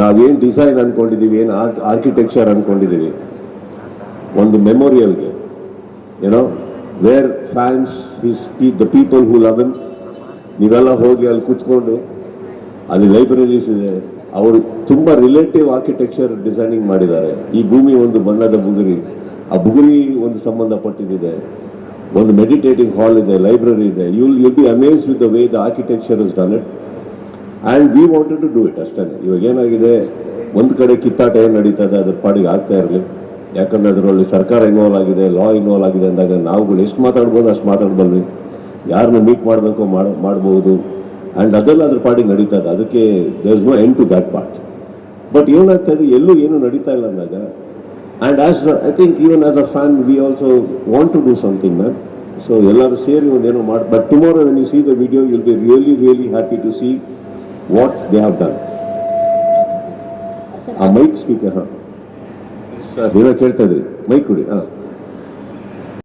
ನಾವೇನು ಡಿಸೈನ್ ಅಂದ್ಕೊಂಡಿದ್ದೀವಿ ಏನು ಆರ್, ಆರ್ಕಿಟೆಕ್ಚರ್ ಅಂದ್ಕೊಂಡಿದ್ದೀವಿ ಒಂದು ಮೆಮೋರಿಯಲ್ಗೆ ಏನೋ where fans is the people who love ನೀವೆಲ್ಲ ಹೋಗಿ ಅಲ್ಲಿ ಕೂತ್ಕೊಂಡು, ಅಲ್ಲಿ ಲೈಬ್ರರೀಸ್ ಇದೆ, ಅವರು ತುಂಬ ರಿಲೇಟಿವ್ ಆರ್ಕಿಟೆಕ್ಚರ್ ಡಿಸೈನಿಂಗ್ ಮಾಡಿದ್ದಾರೆ. ಈ ಭೂಮಿ ಒಂದು ಬಣ್ಣದ ಬುಗುರಿ, ಆ ಬುಗುರಿ ಒಂದು ಸಂಬಂಧಪಟ್ಟಿದ್ದಿದೆ ಒಂದು ಮೆಡಿಟೇಟಿಂಗ್ ಹಾಲ್ ಇದೆ ಲೈಬ್ರರಿ ಇದೆ. You will be amaze with the way the architecture is done it and we wanted to do it ಅಷ್ಟೇ ಇವಾಗ ಏನಾಗಿದೆ? ಒಂದು ಕಡೆ ಕಿತ್ತಾಟ ಏನು ನಡೀತದೆ ಅದ್ರ ಪಾಡಿಗೆ ಆಗ್ತಾ ಇರಲಿ. ಯಾಕಂದರೆ ಅದರಲ್ಲಿ ಸರ್ಕಾರ ಇನ್ವಾಲ್ವ್ ಆಗಿದೆ ಲಾ ಇನ್ವಾಲ್ವ್ ಆಗಿದೆ ಅಂದಾಗ ನಾವುಗಳು ಎಷ್ಟು ಮಾತಾಡ್ಬೋದು, ಅಷ್ಟು ಮಾತಾಡ್ಬಲ್ವಿ. ಯಾರನ್ನ ಮೀಟ್ ಮಾಡಬೇಕು ಮಾಡ, ಮಾಡ್ಬೋದು. ಆ್ಯಂಡ್ ಅದೆಲ್ಲ ಅದ್ರ ಪಾಡಿಗೆ ನಡೀತಾ ಇದೆ. ಅದಕ್ಕೆ there is no end to that part but ಏನಾಗ್ತಾ ಇದೆ, ಎಲ್ಲೂ ಏನು ನಡೀತಾ ಇಲ್ಲ ಅಂದಾಗ and as I think even as a fan we also want to do something ma'am so ಎಲ್ಲರೂ ಸೇರಿ ಒಂದೇನೋ ಮಾಡಿ but tomorrow when you see the video will be really really happy to see what they have done a mic speaker ಹಾಂ. ಏನೋ ಕೇಳ್ತಾ ಇದ್ರಿ. Mic ಕೊಡಿ. ಹಾಂ.